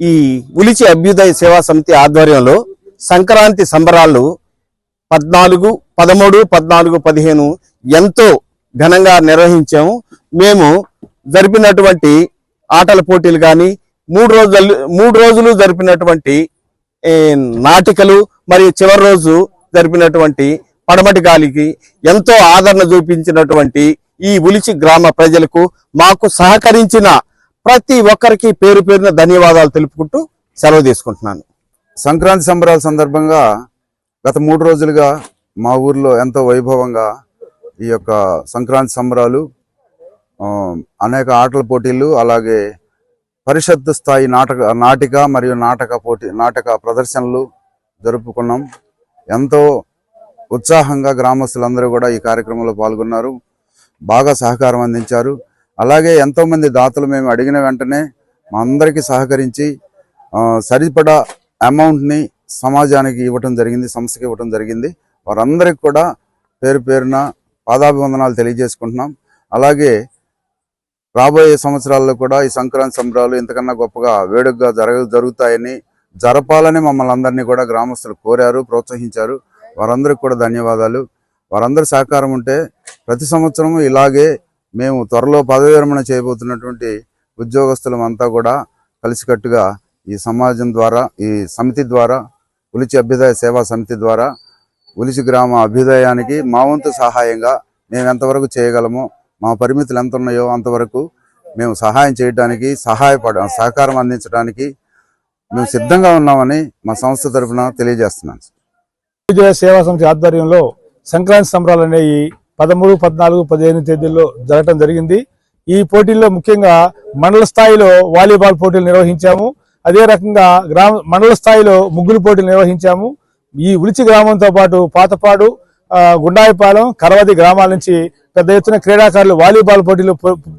ఈ ఉలిచి అభ్యుదయ సేవా సమితి ఆధ్వర్యంలో సంక్రాంతి సంబరాలు పద్నాలుగు పదమూడు పద్నాలుగు పదిహేను ఎంతో ఘనంగా నిర్వహించాము. మేము జరిపినటువంటి ఆటల పోటీలు కానీ మూడు రోజులు మూడు రోజులు జరిపినటువంటి నాటికలు మరియు చివరి రోజు జరిపినటువంటి పడమటి గాలికి ఎంతో ఆదరణ చూపించినటువంటి ఈ ఉలిచి గ్రామ ప్రజలకు మాకు సహకరించిన ప్రతి ఒక్కరికి పేరు పేరున ధన్యవాదాలు తెలుపుకుంటూ సెలవు తీసుకుంటున్నాను. సంక్రాంతి సంబరాల సందర్భంగా గత మూడు రోజులుగా మా ఊర్లో ఎంతో వైభవంగా ఈ యొక్క సంక్రాంతి సంబరాలు అనేక ఆటల పోటీలు అలాగే పరిషత్ స్థాయి నాటక నాటిక మరియు నాటక పోటీ నాటక ప్రదర్శనలు జరుపుకున్నాం. ఎంతో ఉత్సాహంగా గ్రామస్తులందరూ కూడా ఈ కార్యక్రమంలో పాల్గొన్నారు. బాగా సహకారం అందించారు. అలాగే ఎంతోమంది దాతలు మేము అడిగిన వెంటనే మా అందరికీ సహకరించి సరిపడా అమౌంట్ని సమాజానికి ఇవ్వటం జరిగింది సంస్థకి ఇవ్వటం జరిగింది. వారందరికి కూడా పేరు పేరున పాదాభివందనాలు తెలియజేసుకుంటున్నాం. అలాగే రాబోయే సంవత్సరాల్లో కూడా ఈ సంక్రాంతి సంబరాలు ఇంతకన్నా గొప్పగా వేడుకగా జరగ జరుగుతాయని జరపాలని మమ్మల్ని అందరినీ కూడా గ్రామస్తులు కోరారు ప్రోత్సహించారు. వారందరికి కూడా ధన్యవాదాలు. వారందరి సహకారం ఉంటే ప్రతి సంవత్సరం ఇలాగే మేము త్వరలో పదవి విరమణ చేయబోతున్నటువంటి ఉద్యోగస్తులం అంతా కూడా కలిసికట్టుగా ఈ సమాజం ద్వారా ఈ సమితి ద్వారా ఉలిచి అభ్యుదయ సేవా సమితి ద్వారా ఉలిచి గ్రామ అభ్యుదయానికి మా వంతు సహాయంగా మేము ఎంతవరకు చేయగలమో మా పరిమితులు ఎంత ఉన్నాయో అంతవరకు మేము సహాయం చేయడానికి సహాయపడ సహకారం అందించడానికి మేము సిద్ధంగా ఉన్నామని మా సంస్థ తరఫున తెలియజేస్తున్నాను. విజయ సేవా సమితి ఆధ్వర్యంలో సంక్రాంతి సంబరాలు అనేవి పదమూడు పద్నాలుగు పదిహేను తేదీల్లో జరగటం జరిగింది. ఈ పోటీల్లో ముఖ్యంగా మండల స్థాయిలో వాలీబాల్ పోటీలు నిర్వహించాము. అదే రకంగా గ్రామ మండల స్థాయిలో ముగ్గులు పోటీలు నిర్వహించాము. ఈ ఉలిచి గ్రామంతో పాటు పాతపాడు గుండాయిపాలెం కరవది గ్రామాల నుంచి పెద్ద ఎత్తున క్రీడాకారులు వాలీబాల్ పోటీలు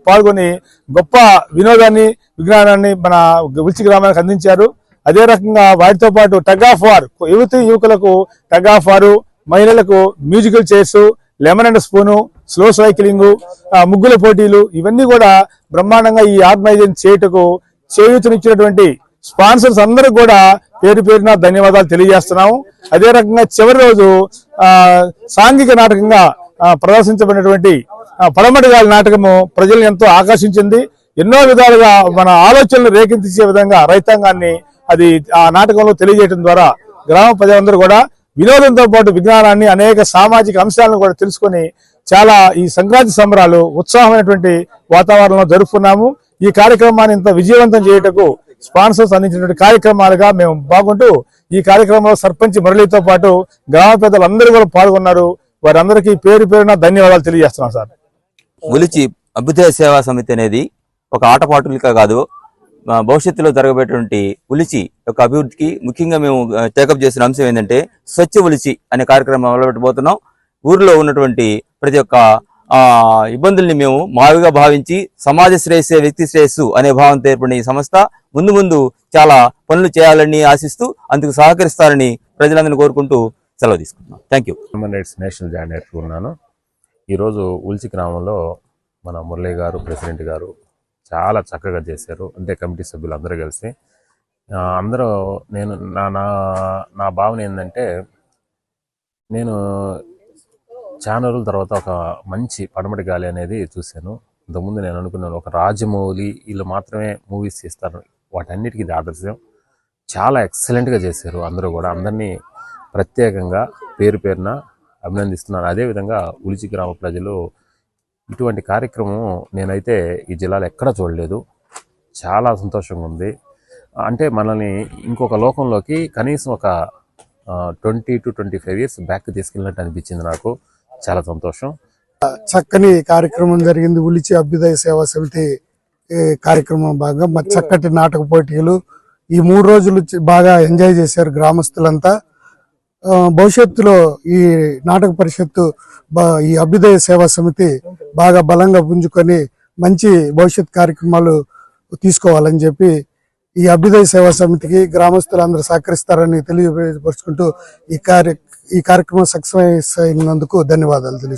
పాల్గొని గొప్ప వినోదాన్ని విజ్ఞానాన్ని మన ఉలిచి గ్రామానికి అందించారు. అదే రకంగా వాటితో పాటు టగ్ ఆఫ్ వార్ యువతి యువకులకు టగ్ ఆఫ్ వారు మహిళలకు musical chairs lemon and spoon slow cycling ముగ్గుల పోటీలు ఇవన్నీ కూడా బ్రహ్మాండంగా ఈ ఆర్గనైజేషన్ చేయటకు చేయూతనిచ్చినటువంటి స్పాన్సర్స్ అందరూ కూడా పేరు పేరున ధన్యవాదాలు తెలియజేస్తున్నాము. అదే రకంగా చివరి రోజు సాంఘిక నాటకంగా ప్రదర్శించబడినటువంటి పడమటిగాలి నాటకము ప్రజల్ని ఎంతో ఆకర్షించింది. ఎన్నో విధాలుగా మన ఆలోచనలు రేకెత్తించే విధంగా రైతాంగాన్ని అది ఆ నాటకంలో తెలియజేయడం ద్వారా గ్రామ ప్రజలందరూ కూడా వినోదంతో పాటు విజ్ఞానాన్ని అనేక సామాజిక అంశాలను కూడా తెలుసుకొని చాలా ఈ సంక్రాంతి సంబరాలు ఉత్సాహమైనటువంటి వాతావరణంలో జరుపుకున్నాము. ఈ కార్యక్రమాన్ని ఇంత విజయవంతం చేయటకు స్పాన్సర్స్ అందించినటువంటి కార్యక్రమాలుగా మేము బాగుంటూ ఈ కార్యక్రమంలో సర్పంచ్ మురళితో పాటు గ్రామ పెద్దలు అందరూ కూడా పాల్గొన్నారు. వారందరికీ పేరు పేరున ధన్యవాదాలు తెలియజేస్తున్నాం సార్. ఉలిచి అభ్యుదయ సేవా సమితి అనేది ఒక ఆటపాటులకే కాదు. భవిష్యత్తులో జరగబోయేటువంటి ఉలిచి యొక్క అభివృద్ధికి ముఖ్యంగా మేము టేకప్ చేసిన అంశం ఏంటంటే స్వచ్ఛ ఉలిచి అనే కార్యక్రమం మొదలుపెట్టబోతున్నాం ఊరిలో ఉన్నటువంటి ప్రతి ఒక్క ఇబ్బందుల్ని మేము మావిగా భావించి సమాజ శ్రేయస్సే వ్యక్తి శ్రేయస్సు అనే భావంతో ఏర్పడిన ఈ సంస్థ ముందు ముందు చాలా పనులు చేయాలని ఆశిస్తూ అందుకు సహకరిస్తారని ప్రజలందరినీ కోరుకుంటూ సెలవు తీసుకుంటున్నాం. Thank you human rights national joint ఉన్నాను. ఈరోజు ఉల్చి గ్రామంలో మన మురళి గారు ప్రెసిడెంట్ గారు చాలా చక్కగా చేశారు. అంటే కమిటీ సభ్యులు అందరూ కలిసి అందరూ నేను నా నా నా భావన ఏంటంటే నేను చాలా రోజుల తర్వాత ఒక మంచి పడమటి గాలి అనేది చూశాను. ఇంతకుముందు నేను అనుకున్నాను ఒక రాజమౌళి వీళ్ళు మాత్రమే మూవీస్ చేస్తారు. వాటన్నిటికీ ఇది ఆదర్శం. చాలా ఎక్సలెంట్గా చేశారు అందరూ కూడా. అందరినీ ప్రత్యేకంగా పేరు పేరున అభినందిస్తున్నాను. అదేవిధంగా ఉలిచి గ్రామ ప్రజలు ఇటువంటి కార్యక్రమం నేనైతే ఈ జిల్లాలో ఎక్కడా చూడలేదు. చాలా సంతోషంగా ఉంది. అంటే మనల్ని ఇంకొక లోకంలోకి కనీసం ఒక twenty to twenty five years back తీసుకెళ్ళినట్టు అనిపించింది నాకు. చాలా సంతోషం. చక్కని కార్యక్రమం జరిగింది. ఉలిచి అభ్యుదయ సేవా సమితి కార్యక్రమం భాగంగా. చక్కటి నాటక పోటీలు. ఈ మూడు రోజులు బాగా ఎంజాయ్ చేశారు గ్రామస్తులంతా. భవిష్యత్తులో ఈ నాటక పరిషత్తు ఈ అభ్యుదయ సేవా సమితి బాగా బలంగా పుంజుకొని మంచి భవిష్యత్ కార్యక్రమాలు తీసుకోవాలని చెప్పి ఈ అభ్యుదయ సేవా సమితికి గ్రామస్తులందరూ సహకరిస్తారని తెలియపరుచుకుంటూ ఈ కార్య ఈ కార్యక్రమం సక్సెస్ అయినందుకు ధన్యవాదాలు తెలియ